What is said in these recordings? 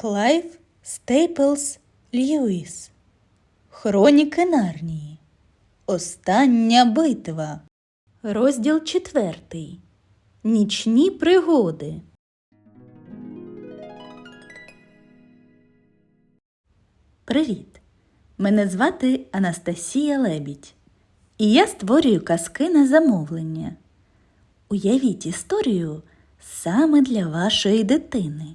Клайв Стейплс Льюіс. Хроніки Нарнії. Остання битва. Розділ четвертий. Нічні пригоди. Привіт! Мене звати Анастасія Лебідь. І я створюю казки на замовлення. Уявіть історію саме для вашої дитини,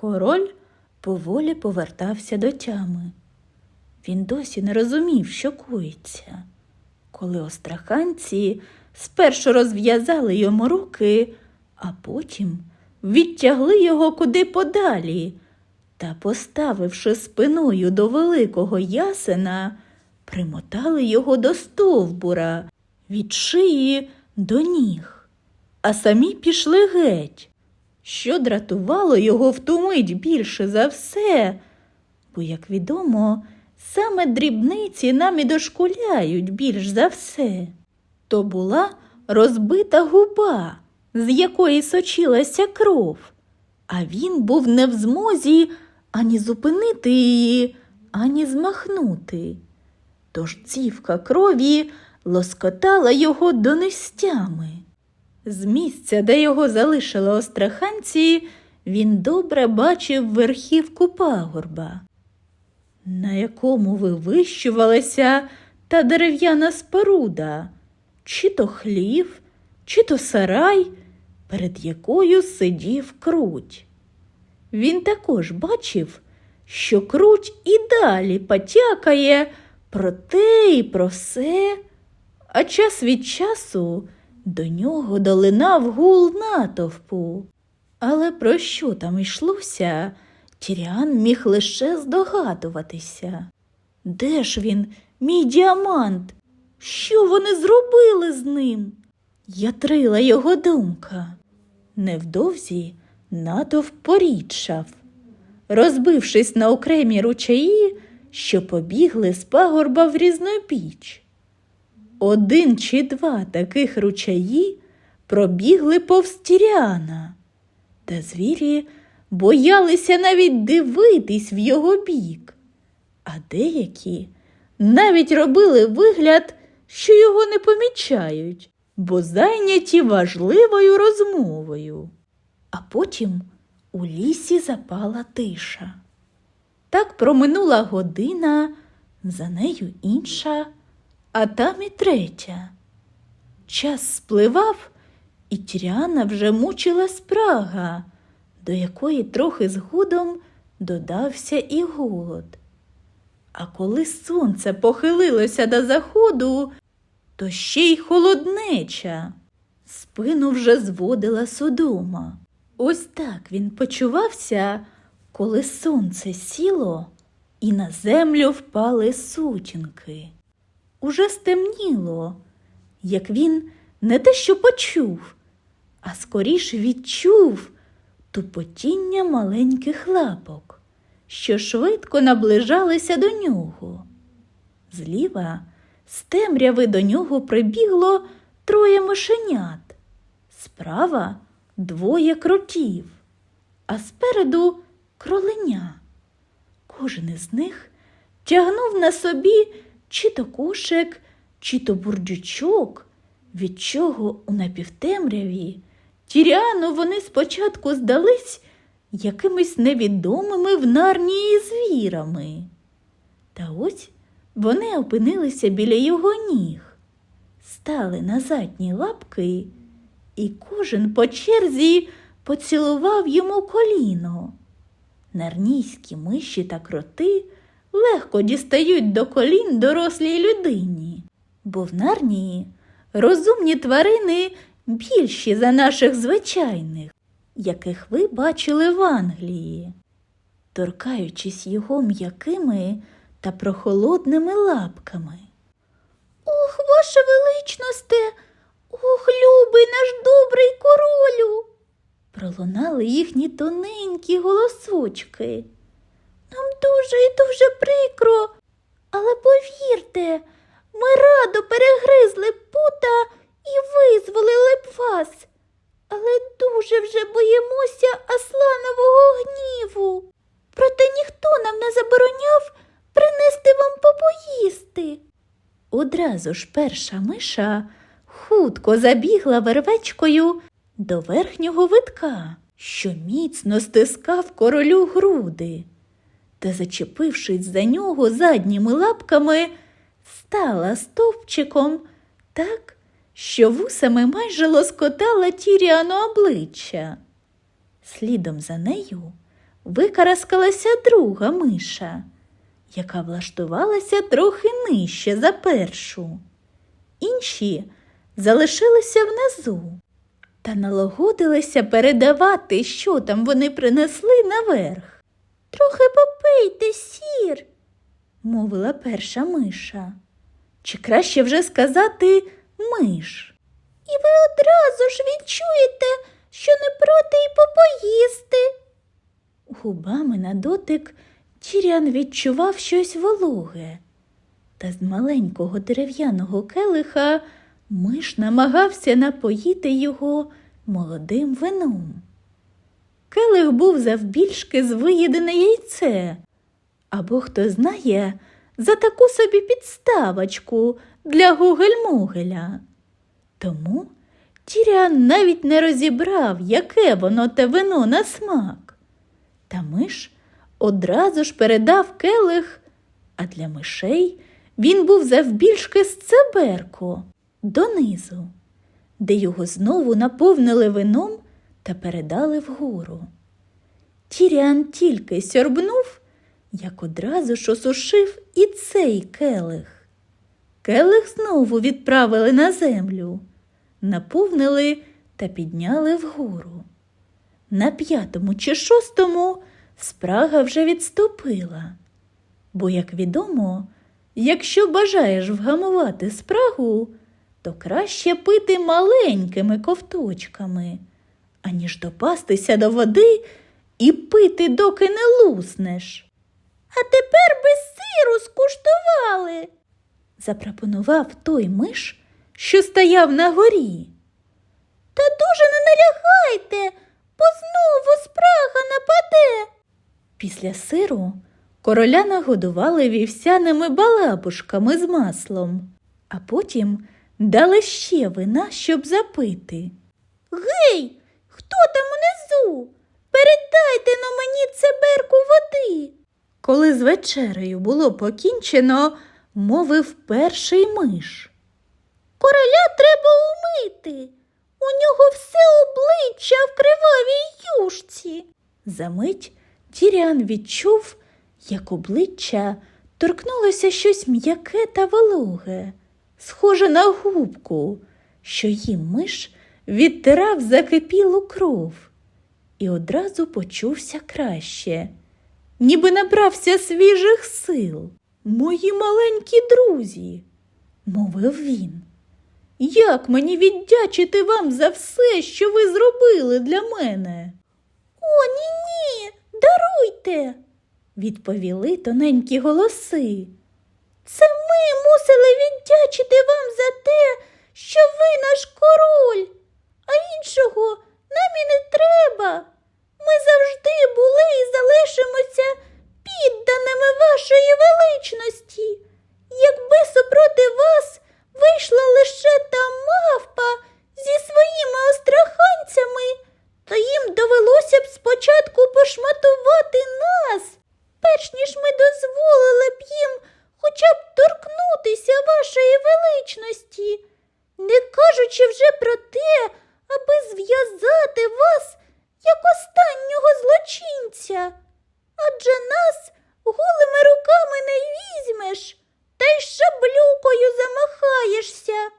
Король поволі повертався до тями. Він досі не розумів, що коїться. Коли остраханці спершу розв'язали йому руки, а потім відтягли його куди подалі та, поставивши спиною до великого ясена, примотали його до стовбура від шиї до ніг, а самі пішли геть, що дратувало його в ту мить більше за все, бо, як відомо, саме дрібниці нам і дошкуляють більш за все. То була розбита губа, з якої сочилася кров, а він був не в змозі ані зупинити її, ані змахнути. Тож цівка крові лоскотала його до нестями. З місця, де його залишили остраханці, він добре бачив верхівку пагорба, на якому вивищувалася та дерев'яна споруда, чи то хлів, чи то сарай, перед якою сидів круть. Він також бачив, що круть і далі потякає про те і про все, а час від часу до нього долинав гул натовпу. Але про що там йшлося, Тіріан міг лише здогадуватися. Де ж він, мій діамант? Що вони зробили з ним? Ятрила його думка. Невдовзі натовп порідшав, розбившись на окремі ручаї, що побігли з пагорба в різнобіч. Один чи два таких ручаї пробігли повз Тіріана, та звірі боялися навіть дивитись в його бік, а деякі навіть робили вигляд, що його не помічають, бо зайняті важливою розмовою. А потім у лісі запала тиша. Так проминула година, за нею інша, а там і третя. Час спливав, і Тіріана вже мучила спрага, до якої трохи згодом додався і голод. А коли сонце похилилося до заходу, то ще й холоднеча. Спину вже зводила судома. Ось так він почувався, коли сонце сіло і на землю впали сутінки. Уже стемніло, як він не те що почув, а скоріше відчув тупотіння маленьких лапок, що швидко наближалися до нього. Зліва з темряви до нього прибігло троє мишенят, справа двоє кротів, а спереду кроленя. Кожен із них тягнув на собі чи то кошик, чи то бурдючок, від чого у напівтемряві Тіріану вони спочатку здались якимись невідомими в нарнії звірами. Та ось вони опинилися біля його ніг, стали на задні лапки, і кожен по черзі поцілував йому коліно. Нарнійські миші та кроти легко дістають до колін дорослій людині, бо в Нарнії розумні тварини більші за наших звичайних. яких ви бачили в Англії, торкаючись його м'якими та прохолодними лапками. Ох, ваша величносте, ох, любий наш добрий королю. Пролунали їхні тоненькі голосочки. Нам дуже і дуже прикро, але повірте, ми радо перегризли пута і визволили б вас. Але дуже вже боїмося Асланового гніву. Проте ніхто нам не забороняв принести вам попоїсти. Одразу ж перша миша хутко забігла вервечкою до верхнього витка, що міцно стискав королю груди, та, зачепившись за нього задніми лапками, стала стовпчиком так, що вусами майже лоскотала Тіріану обличчя. Слідом за нею викараскалася друга миша, яка влаштувалася трохи нижче за першу. Інші залишилися внизу та налагодилися передавати, що там вони принесли наверх. Трохи попийте, сір, мовила перша миша. Чи краще вже сказати миш? І ви одразу ж відчуєте, що не проти й попоїсти. Губами на дотик Тірян відчував щось вологе, та з маленького дерев'яного келиха миш намагався напоїти його молодим вином. Келих був завбільшки з виїдене яйце, або хто знає, за таку собі підставочку для гугель-мугеля. Тому Тірян навіть не розібрав, яке воно те вино на смак. Та миш одразу ж передав келих, а для мишей він був завбільшки з цеберко донизу, де його знову наповнили вином та передали вгору. Тіріан тільки сьорбнув, як одразу ж осушив і цей келих. Келих знову відправили на землю, наповнили та підняли вгору. На п'ятому чи шостому спрага вже відступила, бо, як відомо, якщо бажаєш вгамувати спрагу, то краще пити маленькими ковточками, аніж допастися до води і пити, доки не луснеш. А тепер би сиру скуштували, запропонував той миш, що стояв на горі. Та дуже не налягайте, бо знову спрага нападе. Після сиру короля нагодували вівсяними балабушками з маслом, а потім дали ще вина, щоб запити. Гей, там унизу? Передайте на мені цеберку води. Коли з вечерею було покінчено, мовив перший миш. Короля треба умити. У нього все обличчя в кривавій юшці. Замить Тіріан відчув, як обличчя торкнулося щось м'яке та вологе, схоже на губку, що їм миш відтирав закипілу кров, і одразу почувся краще, ніби набрався свіжих сил. Мої маленькі друзі, мовив він. Як мені віддячити вам за все, що ви зробили для мене? О, ні, ні, даруйте, відповіли тоненькі голоси. Це ми мусили віддячити вам за те, що ви наш король, а іншого нам і не треба. Ми завжди були і залишимося підданими вашої величності. Якби супроти вас вийшла лише та мавпа зі своїми остраханцями, то їм довелося б спочатку пошматувати нас, перш ніж ми дозволили б їм хоча б торкнутися вашої величності, не кажучи вже про те, аби зв'язати вас як останнього злочинця. Адже нас голими руками не візьмеш, та й шаблюкою замахаєшся.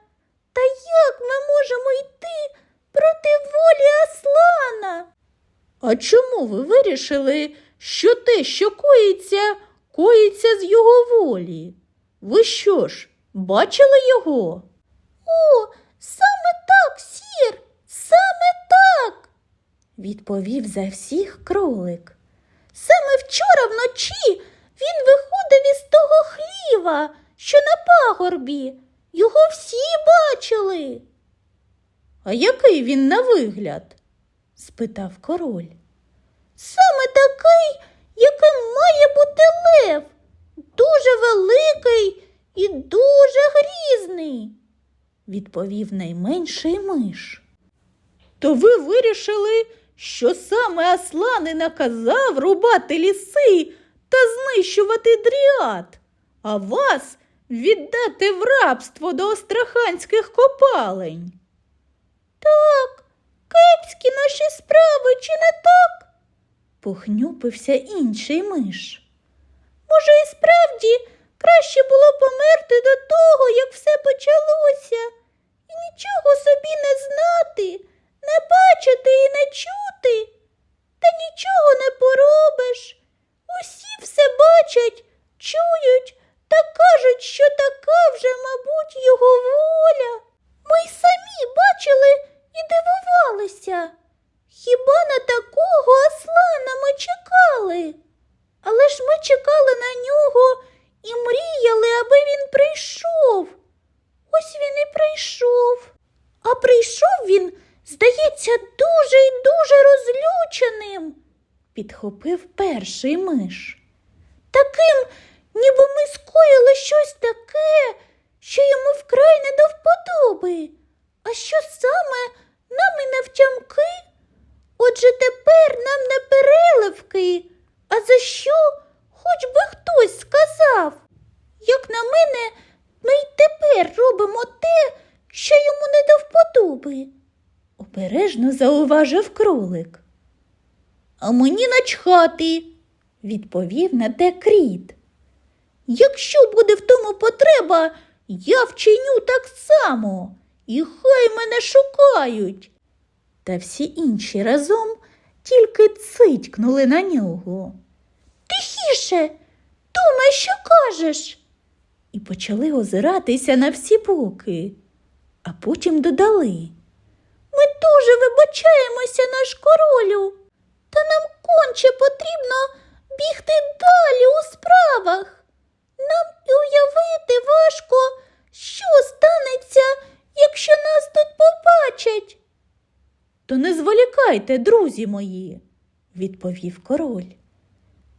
Та як ми можемо йти проти волі Аслана? А чому ви вирішили, що те, що коїться, коїться з його волі? Ви що ж, бачили його? О, саме так, сір, саме так, відповів за всіх кролик. Саме вчора вночі він виходив із того хліва, що на пагорбі. Його всі бачили. А який він на вигляд? спитав король. Саме такий, яким має бути лев, дуже великий і дуже грізний, відповів найменший миш. То ви вирішили, що саме Аслан і наказав рубати ліси та знищувати дріад, а вас віддати в рабство до остраханських копалень. Так, кепські наші справи, чи не так? похнюпився інший миш. Може, і справді краще було померти до того, як все почалося, і нічого собі не знати, не бачити і не чути, та нічого не поробиш. Усі все бачать, чують та кажуть, що така вже, мабуть, його воля. Ми й самі бачили і дивувалися. Хіба на такого Аслана ми чекали? Але ж ми чекали на нього і мріяли, аби він прийшов. Ось він і прийшов. А прийшов він, здається, дуже і дуже розлюченим, підхопив перший миш. Таким, ніби ми скоїли щось таке, що йому вкрай не до вподоби. А що саме нам і не втямки? Отже, тепер нам не переливки. А за що? Хоч би хтось сказав. Як на мене, ми й тепер робимо те, що йому не до вподоби, обережно зауважив кролик. А мені начхати, відповів на те кріт. Якщо буде в тому потреба, я вчиню так само, і хай мене шукають. Та всі інші разом тільки цитькнули на нього. Тихіше, думай, що кажеш. І почали озиратися на всі боки, а потім додали. Ми дуже вибачаємося, наш королю, та нам конче потрібно бігти далі у справах. Нам і уявити важко, що станеться, якщо нас тут побачать. То не зволікайте, друзі мої, відповів король.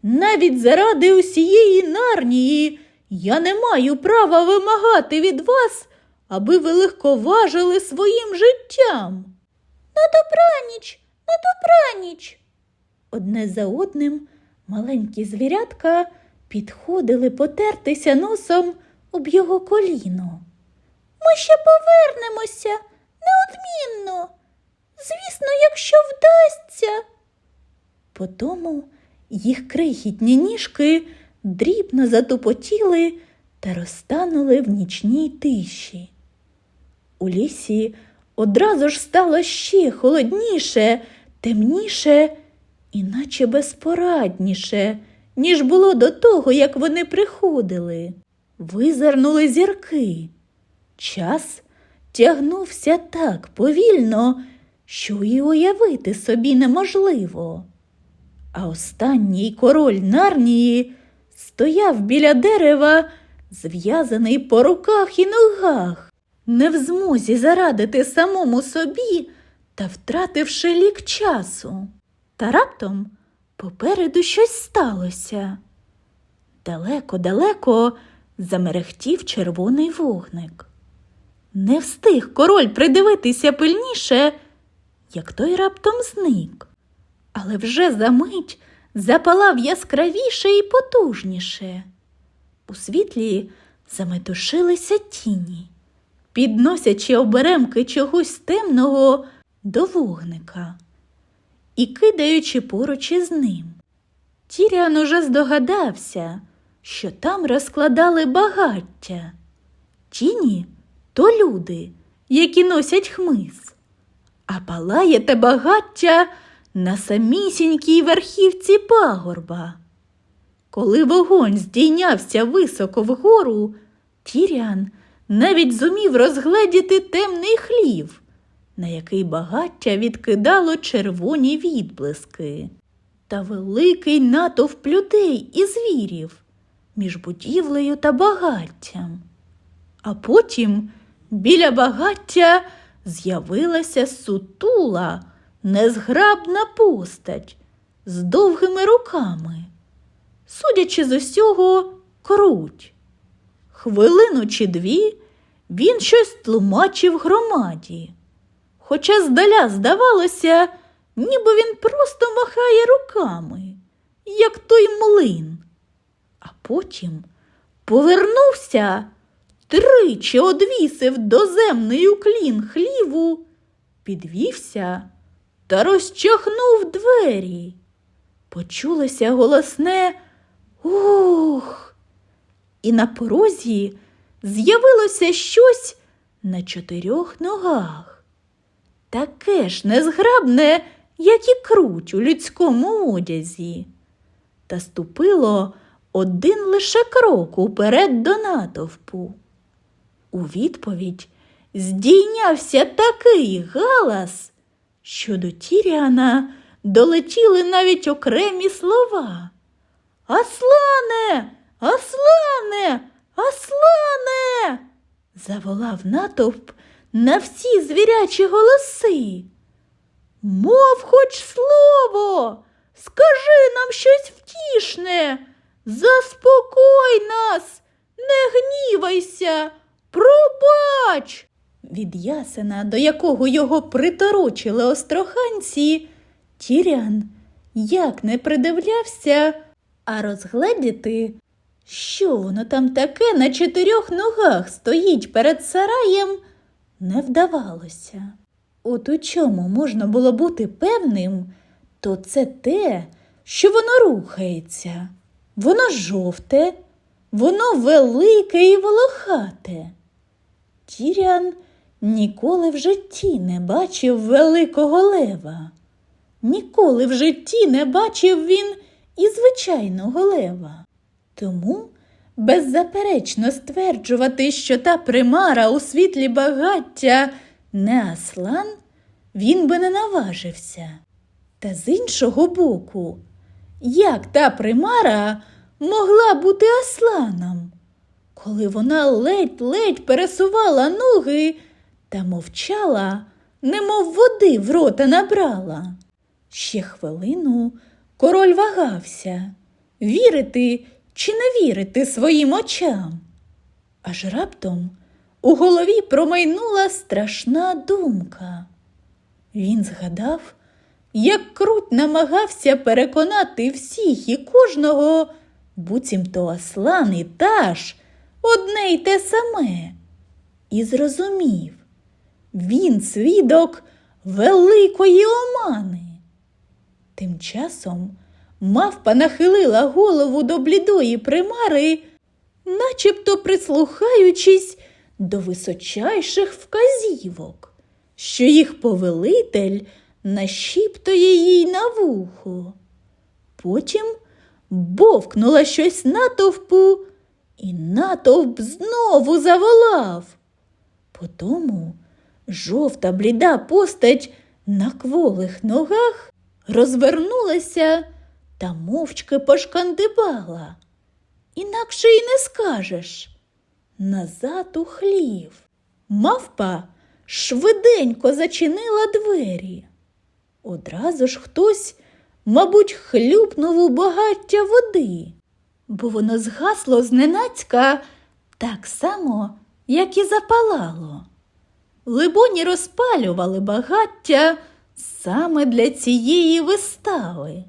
Навіть заради усієї нарнії я не маю права вимагати від вас, аби ви легковажили своїм життям. На добраніч, на добраніч. Одне за одним маленькі звірятка підходили потертися носом об його коліно. Ми ще повернемося неодмінно. Звісно, якщо вдасться. Потому їх крихітні ніжки дрібно затупотіли та розтанули в нічній тиші. У лісі одразу ж стало ще холодніше, темніше, і наче безпорадніше, ніж було до того, як вони приходили. Визирнули зірки. Час тягнувся так повільно, що і уявити собі неможливо. А останній король Нарнії стояв біля дерева, зв'язаний по руках і ногах, не в змозі зарадити самому собі та втративши лік часу. Та раптом попереду щось сталося. Далеко-далеко замерехтів червоний вогник. Не встиг король придивитися пильніше, як той раптом зник, але вже за мить запалав яскравіше і потужніше. У світлі заметушилися тіні, підносячи оберемки чогось темного до вогника і кидаючи поруч із ним. Тірян уже здогадався, що там розкладали багаття. Тіні то люди, які носять хмиз, а палає те багаття на самісінькій верхівці пагорба. Коли вогонь здійнявся високо вгору, Тіріан навіть зумів розгледіти темний хлів, на який багаття відкидало червоні відблиски, та великий натовп людей і звірів між будівлею та багаттям. А потім біля багаття з'явилася сутула, незграбна постать з довгими руками. Судячи з усього, круть. Хвилину чи дві він щось тлумачив громаді. Хоча здаля здавалося, ніби він просто махає руками, як той млин. А потім повернувся, тричі одвісив доземний уклін хліву, підвівся та розчахнув двері. Почулося голосне Ух. І на порозі з'явилося щось на чотирьох ногах. Таке ж незграбне, як і круть у людському одязі. Та ступило один лише крок уперед до натовпу. У відповідь здійнявся такий галас, що до Тіріана долетіли навіть окремі слова. Аслане, Аслане, Аслане. заволав натовп на всі звірячі голоси. Мов хоч слово, скажи нам щось втішне, заспокой нас, не гнівайся, пробач. Від ясена, до якого його приторочили остроханці, Тірян як не придивлявся, а розгледіти, що воно там таке на чотирьох ногах стоїть перед сараєм, не вдавалося. От у чому можна було бути певним, то це те, що воно рухається. Воно жовте, воно велике і волохате. Тірян ніколи в житті не бачив великого лева. Ніколи в житті не бачив він і звичайного лева. Тому беззаперечно стверджувати, що та примара у світлі багаття не аслан, він би не наважився. Та з іншого боку, як та примара могла бути асланом, коли вона ледь-ледь пересувала ноги та мовчала, немов води в рота набрала. Ще хвилину король вагався, вірити чи не вірити своїм очам. Аж раптом у голові промайнула страшна думка. Він згадав, як круть намагався переконати всіх і кожного, буцімто Аслан і Таш одне й те саме, і зрозумів, він свідок великої омани. Тим часом мавпа нахилила голову до блідої примари, начебто прислухаючись до височайших вказівок, що їх повелитель нашіптує їй на вухо. Потім бовкнула щось натовпу, і натовп знову заволав. Потому жовта бліда постать на кволих ногах розвернулася та мовчки пошкандибала. Інакше й не скажеш. Назад у хлів. Мавпа швиденько зачинила двері. Одразу ж хтось, мабуть, хлюпнув у багаття води, бо воно згасло зненацька так само, як і запалало. Либоні розпалювали багаття саме для цієї вистави.